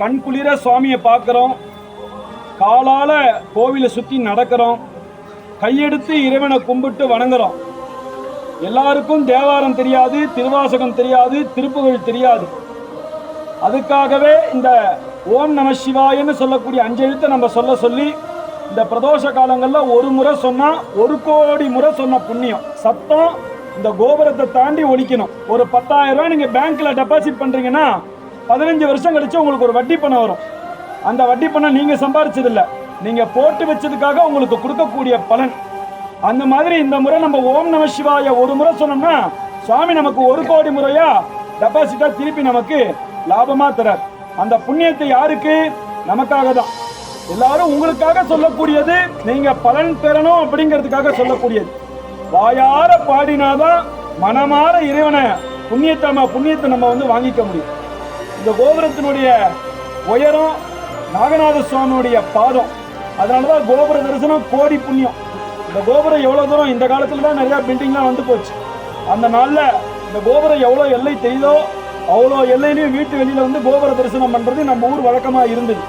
கண் குளிர சுவாமியை பார்க்குறோம். காலால் கோவிலை சுற்றி நடக்கிறோம். கையெடுத்து இறைவனை கும்பிட்டு வணங்குறோம். எல்லாருக்கும் தேவாரம் தெரியாது திருவாசகம் தெரியாது திருப்புகழ் தெரியாது. அதுக்காகவே இந்த ஓம் நம சிவாயன்னு சொல்லக்கூடிய அஞ்செழுத்தை நம்ம சொல்ல சொல்லி இந்த பிரதோஷ காலங்களில் ஒரு முறை சொன்னால் ஒரு கோடி முறை சொன்ன புண்ணியம். சத்தம் இந்த கோபுரத்தை தாண்டி ஒழிக்கணும் ஒரு பத்தாயிரம் ரூபாய் நீங்கள் பேங்க்கில் டெபாசிட் பண்ணுறீங்கன்னா பதினஞ்சு வருஷம் கழிச்சு உங்களுக்கு ஒரு வட்டி பணம் வரும். அந்த வட்டி பணம் நீங்கள் சம்பாரிச்சதில்ல. நீங்கள் போட்டு வச்சதுக்காக உங்களுக்கு கொடுக்கக்கூடிய பலன். அந்த மாதிரி இந்த முறை நம்ம ஓம் நம சிவாய ஒரு முறை சொன்னோம்னா சுவாமி நமக்கு ஒரு கோடி முறையா டெபாசிட்டா திருப்பி நமக்கு லாபமா தரார். அந்த புண்ணியத்தை யாருக்கு? நமக்காக தான். எல்லாரும் உங்களுக்காக சொல்லக்கூடியது நீங்க பலன் பெறணும் அப்படிங்கிறதுக்காக சொல்லக்கூடியது. வாயார பாடினாதான் மனமாற இறைவனை புண்ணியத்தை நம்ம புண்ணியத்தை நம்ம வந்து வாங்கிக்க முடியும். இந்த கோபுரத்தினுடைய உயரம் நாகநாத சுவாமியுடைய பாதம். அதனாலதான் கோபுர தரிசனம் கோடி புண்ணியம். இந்த கோபுரம் எவ்வளோ தூரம் இந்த காலத்தில் தான் நிறையா பில்டிங்லாம் வந்து போச்சு. அந்த நாளில் இந்த கோபுரம் எவ்வளோ எல்லை தெரியுதோ அவ்வளோ எல்லையிலையும் வீட்டு வெளியில் வந்து கோபுர தரிசனம் பண்ணுறது நம்ம ஊர் வழக்கமாக இருந்தது.